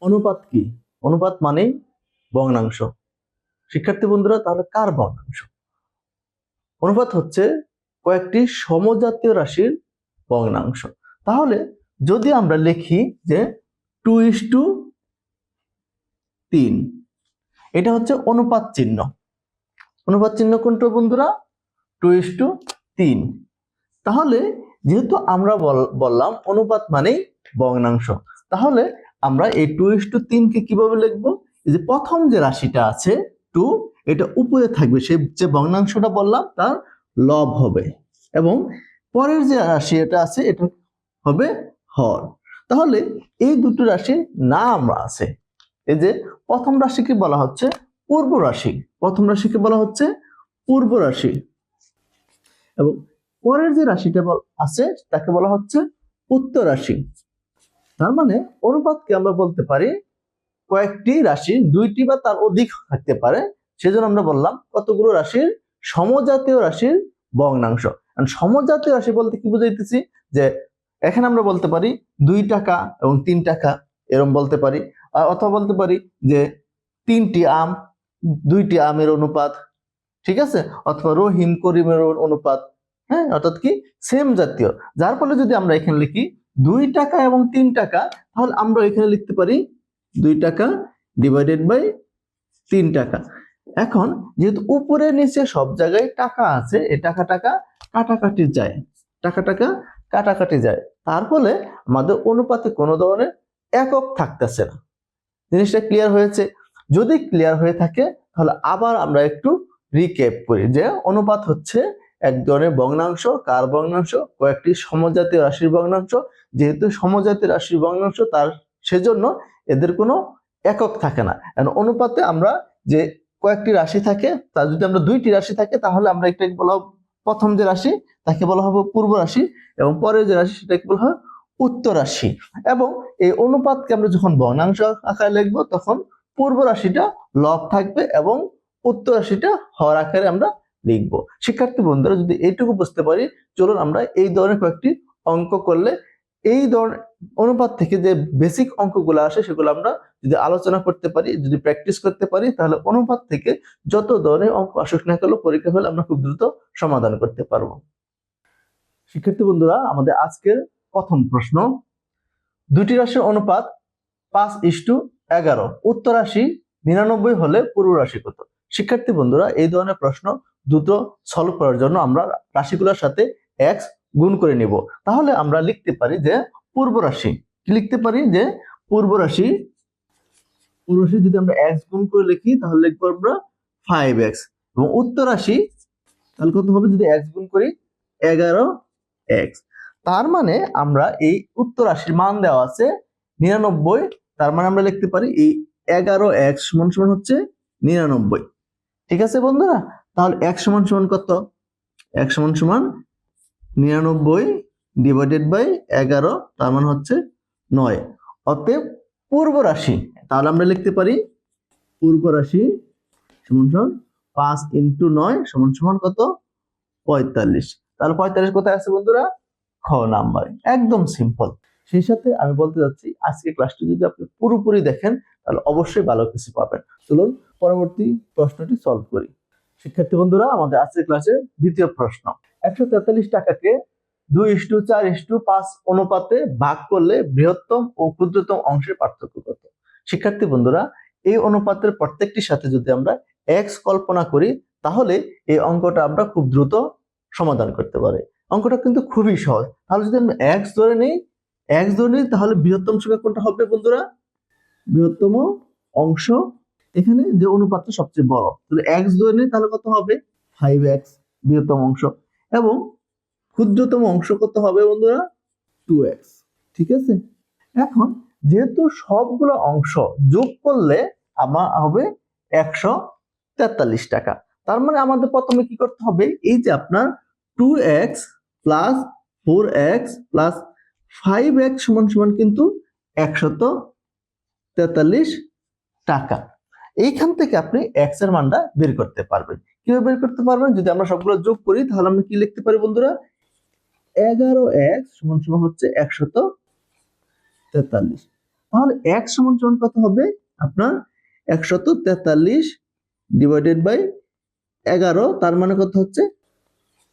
অনুপাত কি? অনুপাত মানেই ভগ্নাংশ শিক্ষার্থী বন্ধুরা, তাহলে কার ভগ্নাংশ অনুপাত হচ্ছে কয়েকটি সমজাতীয় রাশির ভগ্নাংশ তাহলে যদি আমরা লিখি যে টু ইস টু তিন, এটা হচ্ছে অনুপাত চিহ্ন। অনুপাত চিহ্ন কোনটা বন্ধুরা? টু ইস টু তিন। তাহলে যেহেতু আমরা বল- বললাম অনুপাত মানেই ভগ্নাংশ তাহলে আমরা এই টু ইস টু তিনকে কীভাবে লিখব? এই যে প্রথম যে রাশিটা আছে টু এটা উপরে থাকবে। সে যে ভগ্নাংশটা বললাম, তার লব হবে। এবং পরের যে রাশি এটা আছে, এটা হবে হর। তাহলে এই দুটো রাশির নাম আছে। এই যে প্রথম রাশিকে বলা হচ্ছে পূর্ব রাশি। প্রথম রাশিকে বলা হচ্ছে পূর্ব রাশি। এবং পরের যে রাশিটা আছে, তাকে বলা হচ্ছে উত্তর রাশি। তার মানে অনুপাতকে আমরা বলতে পারি কয়েকটি রাশি দুইটি বা তার অধিক থাকতে পারে। সেজন্য আমরা বললাম কতগুলো রাশির সমজাতীয় রাশির ভগ্নাংশ। সমজাতীয় রাশি বলতে কি বুঝাইতেছি? যে এখানে আমরা বলতে পারি দুই টাকা এবং তিন টাকা এরম বলতে পারি। আর অথবা বলতে পারি যে তিনটি আম, দুইটি আমের অনুপাত, ঠিক আছে? অথবা রহিম করিমের অনুপাত হ্যাঁ? অর্থাৎ কি? সেম জাতীয়। যার ফলে যদি আমরা এখানে লিখি দুই টাকা এবং তিন টাকা, তাহলে আমরা এখানে লিখতে পারি দুই টাকা ডিভাইডেড বাই তিন টাকা। এখন যেহেতু উপরে নিচে সব জায়গায় টাকা আছে, এ টাকা টাকা কাটাকাটি যায়, টাকা টাকা কাটাকাটি যায়। তার ফলে আমাদের অনুপাতে কোনো ধরনের একক থাকতেছে না। জিনিসটা ক্লিয়ার হয়েছে? যদি ক্লিয়ার হয়ে থাকে, তাহলে আবার আমরা একটু রিক্যাপ করি যে অনুপাত হচ্ছে এক ধরনের ভগ্নাংশ, কার ভগ্নাংশ? কয়েকটি সমজাতীয় রাশির ভগ্নাংশ। যেহেতু সমজাতীয় রাশির ভগ্নাংশ, তার সেজন্য এদের কোনো একক থাকে না। অনুপাতে আমরা যে কয়েকটি রাশি থাকে তার যদি আমরা দুইটি রাশি থাকে, তাহলে আমরা এটাকে বলা হবে প্রথম যে রাশি, তাকে বলা হবে পূর্ব রাশি এবং পরের যে রাশি, সেটাকে বলা হয় উত্তর রাশি। এবং এই অনুপাতকে আমরা যখন ভগ্নাংশ আকারে লিখব, তখন পূর্ব রাশিটা লব থাকবে এবং উত্তর রাশিটা হর আকারে আমরা লিখব। শিক্ষার্থী বন্ধুরা, যদি এইটুকু বুঝতে পারি, চলুন আমরা এই ধরনের কয়েকটি অঙ্ক করলে এই ধরনের অনুপাত থেকে যে বেসিক অঙ্কগুলো আসে, সেগুলো আমরা যদি আলোচনা করতে পারি, যদি প্র্যাকটিস করতে পারি, তাহলে অনুপাত থেকে যত ধরনের অঙ্ক আসুক না কেন, পরীক্ষা হলে আমরা খুব দ্রুত সমাধান করতে পারব। শিক্ষার্থী বন্ধুরা, আমাদের আজকের প্রথম প্রশ্ন। দুটি রাশির অনুপাত পাঁচ ইস্টু এগারো। উত্তর রাশি নিরানব্বই হলে পূর্ব রাশি কত? শিক্ষার্থী বন্ধুরা, এই ধরনের প্রশ্ন দ্রুত সলভ করার জন্য আমরা রাশিগুলোর সাথে এক্স গুণ করে নিব। তাহলে আমরা লিখতে পারি যে পূর্ব রাশি। লিখতে পারি? যে পূর্ব রাশি পূর্ব রাশি যদি আমরা এক্স গুণ করে লিখি, তাহলে লিখব আমরা ফাইভ এক্স এবং উত্তর রাশি, তাহলে কত হবে? যদি এক্স গুণ করি, এগারো এক্স তার মানে আমরা এই উত্তর রাশির মান দেওয়া আছে নিরানব্বই। তার মানে আমরা লিখতে পারি এই এগারো এক্স সমান সমান হচ্ছে নিরানব্বই। ঠিক আছে বন্ধুরা? তাহলে এক সমান সমান কত? এক সমান সমান নিরানব্বই ডিভাইডেড বাই এগারো, তার মানে হচ্ছে নয়। অতএব পূর্ব রাশি, তাহলে আমরা লিখতে পারি পূর্ব রাশি সমান সমান পাঁচ ইন্টু নয় সমান সমান কত? পঁয়তাল্লিশ। তাহলে পঁয়তাল্লিশ কোথায় আছে বন্ধুরা? খ নাম্বার। একদম সিম্পল সেই সাথে আমি বলতে যাচ্ছি আজকে ক্লাসটি যদি আপনি পুরোপুরি দেখেন, তাহলে অবশ্যই ভালো কিছু পাবেন। চলুন পরবর্তী প্রশ্নটি সলভ করি। শিক্ষার্থী বন্ধুরা, আমাদের আজকের ক্লাসে দ্বিতীয় প্রশ্ন। একশো তেতাল্লিশ টাকাকে দুই ইস্টু চার ইস্টু পাঁচ অনুপাতে ভাগ করলে বৃহত্তম ও ক্ষুদ্রতম অংশের পার্থক্য কত? শিক্ষার্থী বন্ধুরা, এই অনুপাতের প্রত্যেকটির সাথে যদি আমরা এক্স কল্পনা করি, তাহলে এই অঙ্কটা আমরা খুব দ্রুত সমাধান করতে পারি। অঙ্কটা কিন্তু খুবই সহজ। তাহলে যদি আমরা এক্স ধরে নিই এক্স ধরে নিই, তাহলে বৃহত্তম সংখ্যা কোনটা হবে বন্ধুরা? বৃহত্তম অংশ এখানে যে অনুপাতটা সবচেয়ে বড়, তাহলে এক্স ধরে নিই, তাহলে কত হবে? ফাইভ এক্স বৃহত্তম অংশ। এবং ক্ষুদ্রতম অংশ কত হবে বন্ধুরা? টু এক্স ঠিক আছে? এখন যেহেতু সবগুলো অংশ যোগ করলে আমার হবে একশো তেতাল্লিশ টাকা। তার মানে আমাদের প্রথমে কি করতে হবে? এই যে আপনার two x plus four x plus five x সমান সমান কিন্তু একশত তেতাল্লিশ টাকা। এইখান থেকে আপনি এক্সের মানটা বের করতে পারবেন। কীভাবে বের করতে পারবেন? যদি আমরা সবগুলো যোগ করি, তাহলে আমরা কি লিখতে পারি বন্ধুরা? এগারো এক্স সমান সমান হচ্ছে একশত তেতাল্লিশ। তাহলে এক সমান সমান কত হবে? আপনার একশত তেতাল্লিশ ডিভাইডেড বাই এগারো, তার মানে কত হচ্ছে?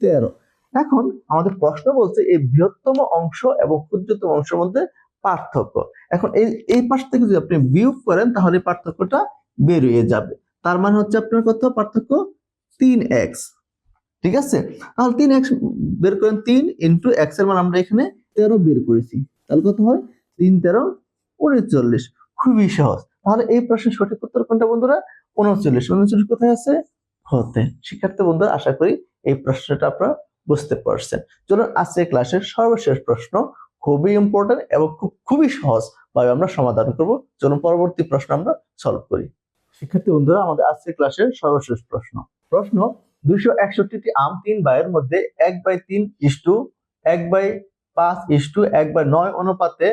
তেরো। এখন আমাদের প্রশ্ন বলছে, এই বৃহত্তম অংশ এবং ক্ষুদ্রতম অংশের মধ্যে পার্থক্য। এখন এই এই পাশ থেকে যদি আপনি বিয়োগ করেন, তাহলে পার্থক্যটা বেরিয়ে যাবে। তার মানে হচ্ছে আপনার কত? পার্থক্য তিন এক্স ঠিক আছে? তাহলে তিন এক্স বের করেন তিন ইন্টু এক্সের মান আমরা এখানে তেরো বের করেছি। তাহলে কত হয়? তিন, তেরো, উনচল্লিশ। খুবই সহজ। তাহলে এই প্রশ্নের সঠিক উত্তর কোনটা বন্ধুরা? উনচল্লিশ। উনচল্লিশ কোথায় আছে? হতে। শিক্ষার্থী বন্ধুরা, আশা করি এই প্রশ্নটা আপনারা বুঝতে পারছেন। চলুন আজকে ক্লাসের সর্বশেষ প্রশ্ন খুবই ইম্পর্টেন্ট এবং খুব, খুবই সহজ ভাবে আমরা সমাধান করব। চলুন পরবর্তী প্রশ্ন আমরা সলভ করি। শিক্ষার্থী বন্ধুরা, আমাদের আজকে ক্লাসের সর্বশেষ প্রশ্ন। প্রশ্ন, দুইশো একষট্টিটি আম তিন বাইয়ের মধ্যে এক বাই তিন ইস্টু এক বাই পাঁচ ইস্টু এক বাই নয় অনুপাতে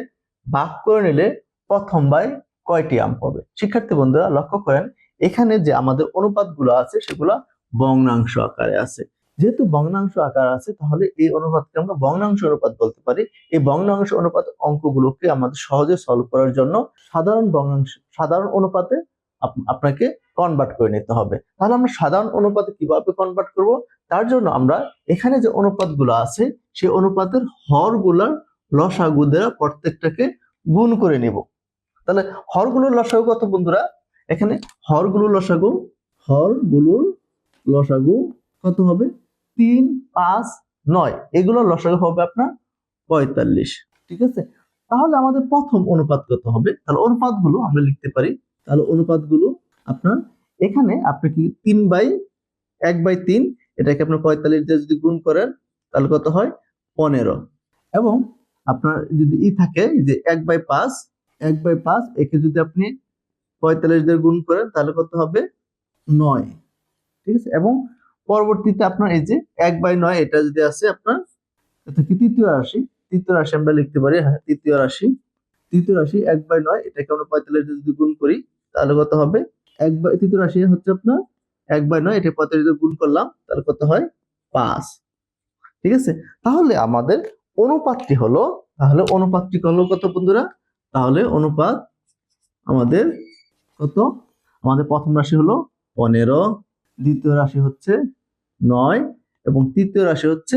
ভাগ করে নিলে প্রথম বাই কয়টি আম পাবে শিক্ষার্থী বন্ধুরা, লক্ষ্য করেন, এখানে যে আমাদের অনুপাতগুলো আছে, সেগুলো ভগ্নাংশ আকারে আছে। যেহেতু ভগ্নাংশ আকার আছে, তাহলে এই অনুপাতকে আমরা ভগ্নাংশ অনুপাত বলতে পারি। এই ভগ্নাংশ অনুপাত অঙ্কগুলোকে আমাদের সহজে সলভ করার জন্য সাধারণ ভগ্নাংশ, সাধারণ অনুপাতে আপনাকে কনভার্ট করে নিতে হবে। তাহলে আমরা সাধারণ অনুপাতে কীভাবে কনভার্ট করব? তার জন্য আমরা এখানে যে অনুপাতগুলো আছে, সেই অনুপাতের হরগুলার লসাগু দ্বারা প্রত্যেকটাকে গুণ করে নিব। তাহলে হরগুলোর লসাগু কত বন্ধুরা? এখানে হরগুলোর লসাগু হরগুলোর লসাগু কত হবে? তিন, পাঁচ, নয়। এগুলোর লসাগু হবে আপনার পঁয়তাল্লিশ। ঠিক আছে? তাহলে আমাদের প্রথম অনুপাত কত হবে? তাহলে অনুপাতগুলো আমরা লিখতে পারি তাহলে অনুপাতগুলো আপনার এখানে আপনি কি তিন বাই এক বাই তিন, এটাকে আপনার পঁয়তাল্লিশ দিয়ে যদি গুণ করেন, তাহলে কত হয়? পনেরো। এবং আপনার যদি ই থাকে যে এক বাই পাঁচ, এক বাই পাঁচ, একে যদি আপনি পঁয়তাল্লিশ দিয়ে গুণ করেন, তাহলে কত হবে? নয়। ঠিক আছে? এবং পরবর্তীতে আপনার এই যে এক বাই নয়, এটা যদি আছে আপনার কি, তৃতীয় রাশি? তৃতীয় রাশি আমরা লিখতে পারি হ্যাঁ তৃতীয় রাশি। তৃতীয় রাশি এক বাই নয়, এটাকে আমরা পঁয়তাল্লিশ যদি গুণ করি, তাহলে কত হবে? এক বাই, তৃতীয় রাশি হচ্ছে আপনার এক বাই নয়, এটা পঁয়তাল্লিশ দিয়ে গুণ করলাম, তাহলে কত হয়? পাঁচ। ঠিক আছে? তাহলে আমাদের অনুপাতটি হলো, তাহলে অনুপাতটি হলো কত বন্ধুরা? তাহলে অনুপাত আমাদের কত? আমাদের প্রথম রাশি হলো পনেরো, দ্বিতীয় রাশি হচ্ছে নয় এবং তৃতীয় রাশি হচ্ছে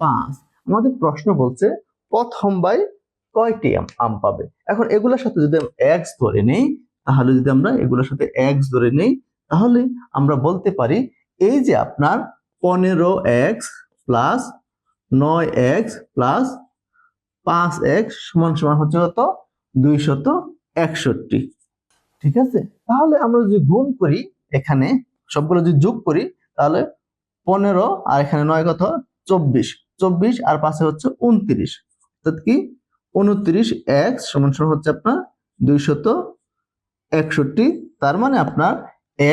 পাঁচ। আমাদের প্রশ্ন বলছে প্রথম বাই কয়টি আম পাবে? এখন এগুলোর সাথে যদি এক্স ধরে নেই, তাহলে যদি আমরা এগুলোর সাথে এক্স ধরে নেই, তাহলে আমরা বলতে পারি এই যে আপনার পনেরো এক্স প্লাস নয় এক্স প্লাস পাঁচ এক্স সমান সমান হচ্ছে কত? দুইশত একষট্টি। ঠিক আছে? তাহলে আমরা যদি গুণ করি এখানে, সবগুলো যদি যোগ করি, তাহলে পনেরো আর এখানে নয় কত? চব্বিশ। চব্বিশ আর পাশে হচ্ছে উনত্রিশ অর্থাৎ কি? উনত্রিশ এক্স সমান সমান হচ্ছে আপনার দুইশত একষট্টি। তার মানে আপনার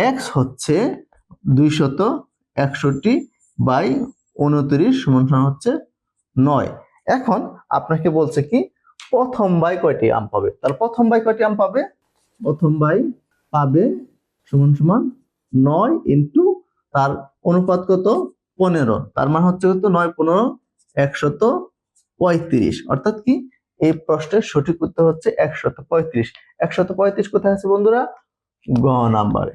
এক্স হচ্ছে দুইশত একষট্টি বাই উনত্রিশ সমান সমান হচ্ছে নয়। এখন আপনাকে বলছে কি, প্রথম বাই কয়টি আম পাবে? তাহলে প্রথম বাই কয়টি আম পাবে? প্রথম বাই পাবে সমান সমান নয় ইন্টু তার অনুপাত কত? পনেরো। তার মানে হচ্ছে কত? নয়, পনেরো, একশত পঁয়ত্রিশ। অর্থাৎ কি? এই প্রশ্নের সঠিক উত্তর হচ্ছে একশত পঁয়ত্রিশ। একশত পঁয়ত্রিশ কোথায় আছে বন্ধুরা? গ নাম্বারে।